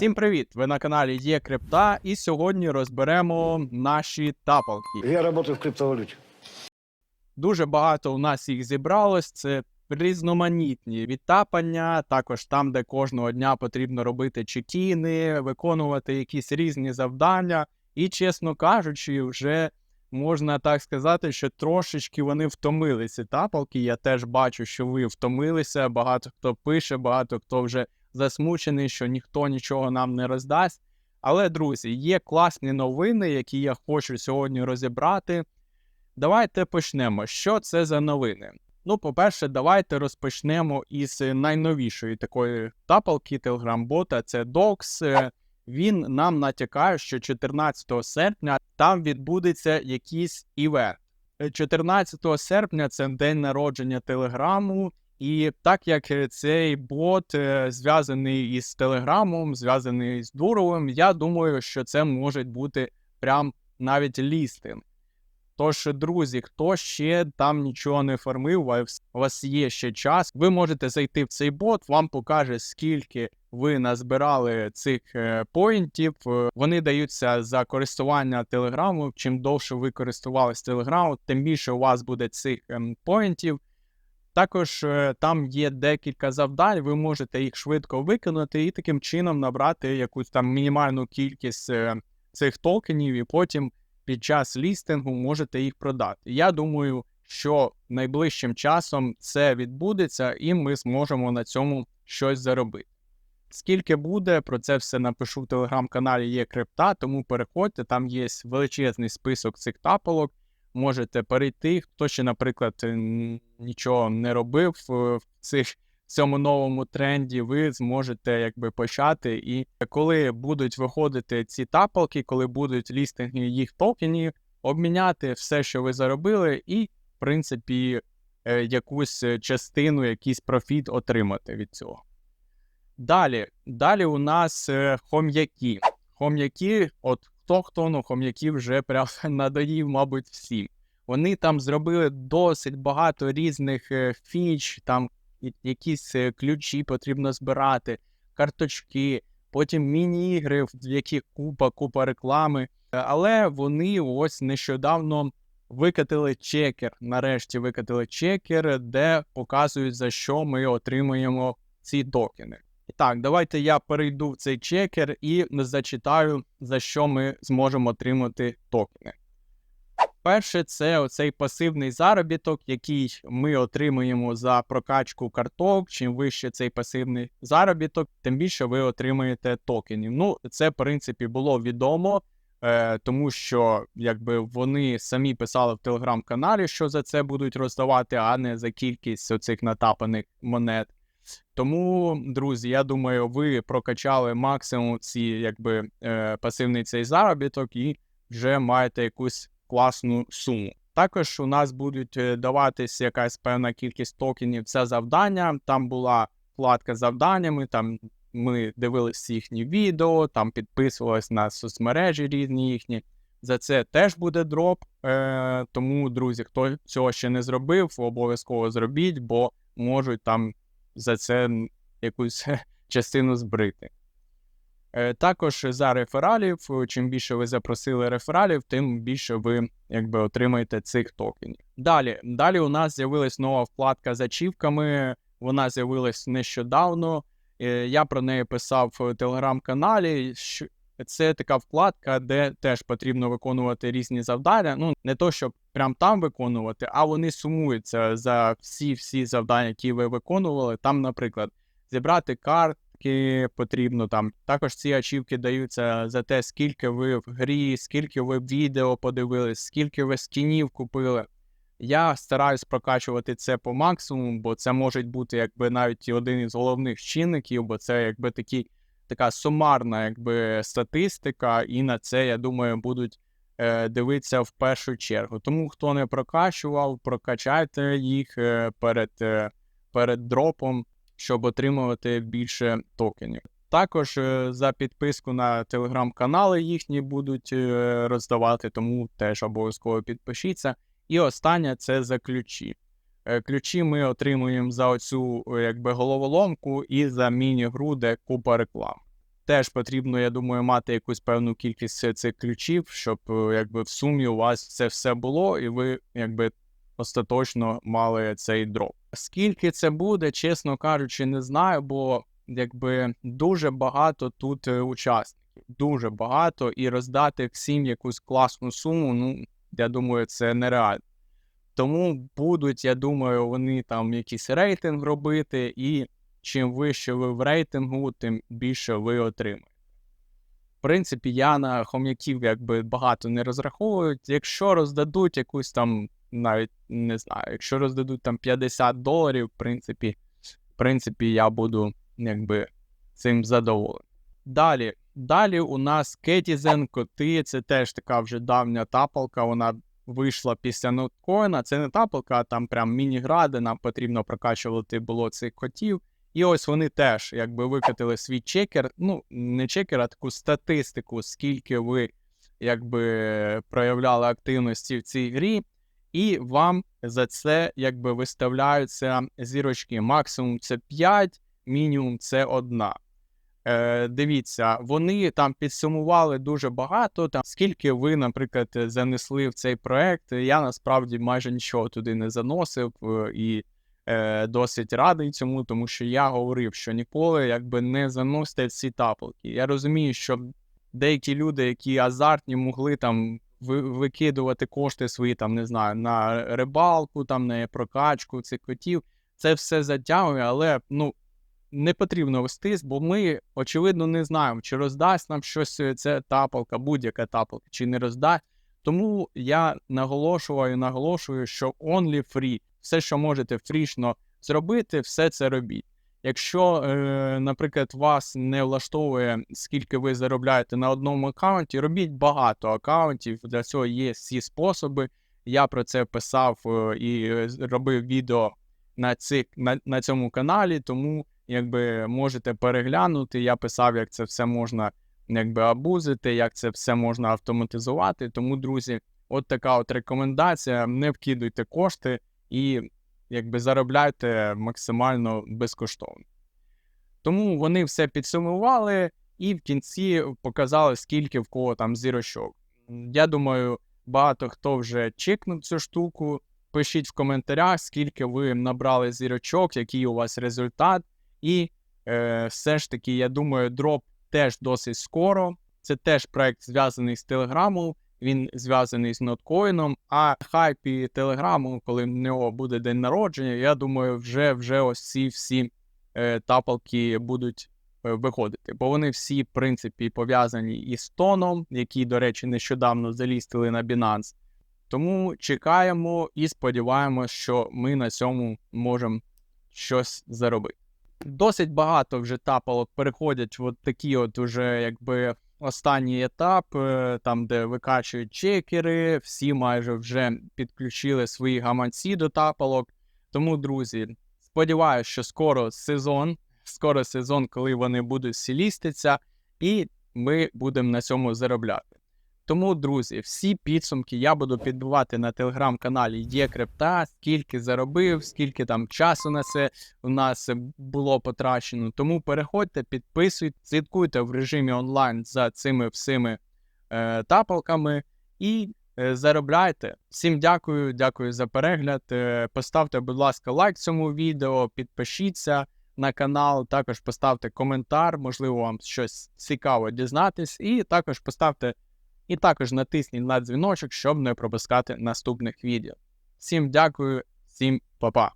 Всім привіт! Ви на каналі Є Крипта, і сьогодні розберемо наші тапалки. Я работаю в криптовалюте. Дуже багато у нас їх зібралось. Це різноманітні відтапання, також там, де кожного дня потрібно робити чекіни, виконувати якісь різні завдання. І, чесно кажучи, вже можна так сказати, що трошечки вони втомилися. Тапалки. Я теж бачу, що ви втомилися. Багато хто пише, багато хто вже засмучений, що ніхто нічого нам не роздасть. Але, друзі, є класні новини, які я хочу сьогодні розібрати. Давайте почнемо. Що це за новини? Ну, по-перше, давайте розпочнемо із найновішої такої тапалки Telegram-бота. Це Docs. Він нам натякає, що 14 серпня там відбудеться якийсь івент. Е, 14 серпня це день народження Телеграму. І так як е, цей бот е, зв'язаний із Телеграмом, зв'язаний з Дуровим, я думаю, що це може бути прям навіть лістинг. Тож, друзі, хто ще там нічого не фармив, у вас- є ще час. Ви можете зайти в цей бот, вам покаже, скільки ви назбирали цих е, поінтів. Вони даються за користування телеграму. Чим довше ви користувалися телеграмом, тим більше у вас буде цих ем, поінтів. Також е, там є декілька завдань, ви можете їх швидко виконати і таким чином набрати якусь там мінімальну кількість е, цих токенів, і потім під час лістингу можете їх продати. Я думаю, що найближчим часом це відбудеться, і ми зможемо на цьому щось заробити. Скільки буде, про це все напишу в телеграм-каналі є крипта, тому переходьте, там є величезний список цих тапалок. Можете перейти. Хто ще, наприклад, нічого не робив е, в цих в цьому новому тренді, ви зможете якби почати. І коли будуть виходити ці тапалки, коли будуть лістинги їх токенів, обміняти все, що ви заробили, і, в принципі, е, якусь е, частину, якийсь профіт отримати від цього. Далі, далі у нас е, хом'яки. Хом'яки, от хто хто, ну вже прям надоїв, мабуть, всім. Вони там зробили досить багато різних е, фіч, там якісь е, ключі потрібно збирати, карточки, потім міні-ігри, в яких купа, купа реклами. Але вони ось нещодавно викатили чекер. Нарешті викатили чекер, де показують, за що ми отримуємо ці токени. Так, давайте я перейду в цей чекер і зачитаю, за що ми зможемо отримати токени. Перше, це оцей пасивний заробіток, який ми отримуємо за прокачку карток. Чим вище цей пасивний заробіток, тим більше ви отримаєте токенів. Ну, це, в принципі, було відомо, е, тому що якби вони самі писали в телеграм-каналі, що за це будуть роздавати, а не за кількість оцих натапаних монет. Тому, друзі, я думаю, ви прокачали максимум ці якби е, пасивний цей заробіток і вже маєте якусь класну суму. Також у нас будуть е, даватись якась певна кількість токенів. Це завдання. Там була вкладка з завданнями. Там ми дивились їхні відео, там підписувались на соцмережі різні їхні. За це теж буде дроп. Е, тому, друзі, хто цього ще не зробив, обов'язково зробіть, бо можуть там за це якусь частину збрити. Е, Також за рефералів, е, чим більше ви запросили рефералів, тим більше ви якби отримаєте цих токенів. Далі, далі у нас з'явилась нова вкладка з ачівками. Вона з'явилась нещодавно. Е, Я про неї писав в телеграм-каналі. Це така вкладка, де теж потрібно виконувати різні завдання. Ну, не то, щоб прям там виконувати, а вони сумуються за всі всі завдання, які ви виконували. Там, наприклад, зібрати картки потрібно там. Також ці ачівки даються за те, скільки ви в грі, скільки ви відео подивились, скільки ви скінів купили. Я стараюсь прокачувати це по максимуму, бо це може бути якби навіть один із головних чинників, бо це якби такі, така сумарна якби статистика, і на це, я думаю, будуть е, дивитися в першу чергу. Тому хто не прокачував, прокачайте їх е, перед, е, перед дропом, щоб отримувати більше токенів. Також е, за підписку на телеграм-канали їхні будуть роздавати, тому теж обов'язково підпишіться. І останнє це за ключі. Е, Ключі ми отримуємо за оцю е, якби головоломку і за міні-гру, де купа реклам. теж потрібно, я думаю, мати якусь певну кількість цих ключів, щоб е, якби в сумі у вас це все було, і ви якби остаточно мали цей дроп. Скільки це буде, чесно кажучи, не знаю, бо якби дуже багато тут е, учасників, дуже багато, і роздати всім якусь класну суму, ну я думаю, це нереально. Тому будуть, я думаю, вони там якийсь рейтинг робити, і чим вище ви в рейтингу, тим більше ви отримаєте. В принципі, я на хом'яків якби багато не розраховую. Якщо роздадуть якусь там, навіть не знаю, якщо роздадуть там 50 доларів, в принципі, в принципі, я буду якби цим задоволений. Далі, далі у нас Кетізен коти, це теж така вже давня тапалка. Вона вийшла після ноткоїна. Це не тапалка, а там прям міні-гради. Нам потрібно прокачувати було цих котів. І ось вони теж якби викатили свій чекер. Ну, не чекер, а таку статистику, скільки ви якби проявляли активності в цій грі, і вам за це якби виставляються зірочки. Максимум це 5, мінімум це 1. Е, Дивіться, вони там підсумували дуже багато. Там скільки ви, наприклад, занесли в цей проект. Я насправді майже нічого туди не заносив е, і е, досить радий цьому, тому що я говорив, що ніколи якби не заносите ці тапалки. Я розумію, що деякі люди, які азартні, могли там викидувати кошти свої, там не знаю, на рибалку, там на прокачку цих котів. Це все затягує, але ну не потрібно вестись, бо ми, очевидно, не знаємо, чи роздасть нам щось е, ця тапалка, будь-яка тапалка, чи не роздасть. Тому я наголошую, наголошую, що only free. Все, що можете фрішно зробити, все це робіть. Якщо, е, наприклад, вас не влаштовує, скільки ви заробляєте на одному аккаунті, робіть багато аккаунтів. Для цього є всі способи. Я про це писав е, і робив відео на, цих, на, на цьому каналі, тому якби можете переглянути. Я писав, як це все можна якби абузити, як це все можна автоматизувати. Тому, друзі, от така от рекомендація: не вкидуйте кошти і якби заробляйте максимально безкоштовно. Тому вони все підсумували і в кінці показали, скільки в кого там зірочок. Я думаю, багато хто вже чекнув цю штуку. Пишіть в коментарях, скільки ви набрали зірочок, який у вас результат. І е, все ж таки, я думаю, дроп теж досить скоро. Це теж проект зв'язаний з Телеграмом, він зв'язаний з ноткоїном. А хайпі Телеграму, коли в нього буде день народження, я думаю, вже вже ось ці всі е, тапалки будуть е, виходити. Бо вони всі, в принципі, пов'язані із тоном, який, до речі, нещодавно залістили на Binance. Тому чекаємо і сподіваємося, що ми на цьому можемо щось заробити. Досить багато вже тапалок переходять в от такі от уже якби останній етап, там де викачують чекери, всі майже вже підключили свої гаманці до тапалок. Тому, друзі, сподіваюся, що скоро сезон, скоро сезон, коли вони будуть сіліститися, і ми будемо на цьому заробляти. Тому, друзі, всі підсумки я буду підбивати на телеграм-каналі Є Крипта, скільки заробив, скільки там часу на це у нас було потрачено. Тому переходьте, підписуйтесь, слідкуйте в режимі онлайн за цими всіми е, тапалками і е, заробляйте. Всім дякую, дякую за перегляд. Е, поставте, будь ласка, лайк цьому відео, підпишіться на канал, також поставте коментар, можливо, вам щось цікаво дізнатись, і також поставте. І також натисніть на дзвіночок, щоб не пропускати наступних відео. Всім дякую, всім па-па!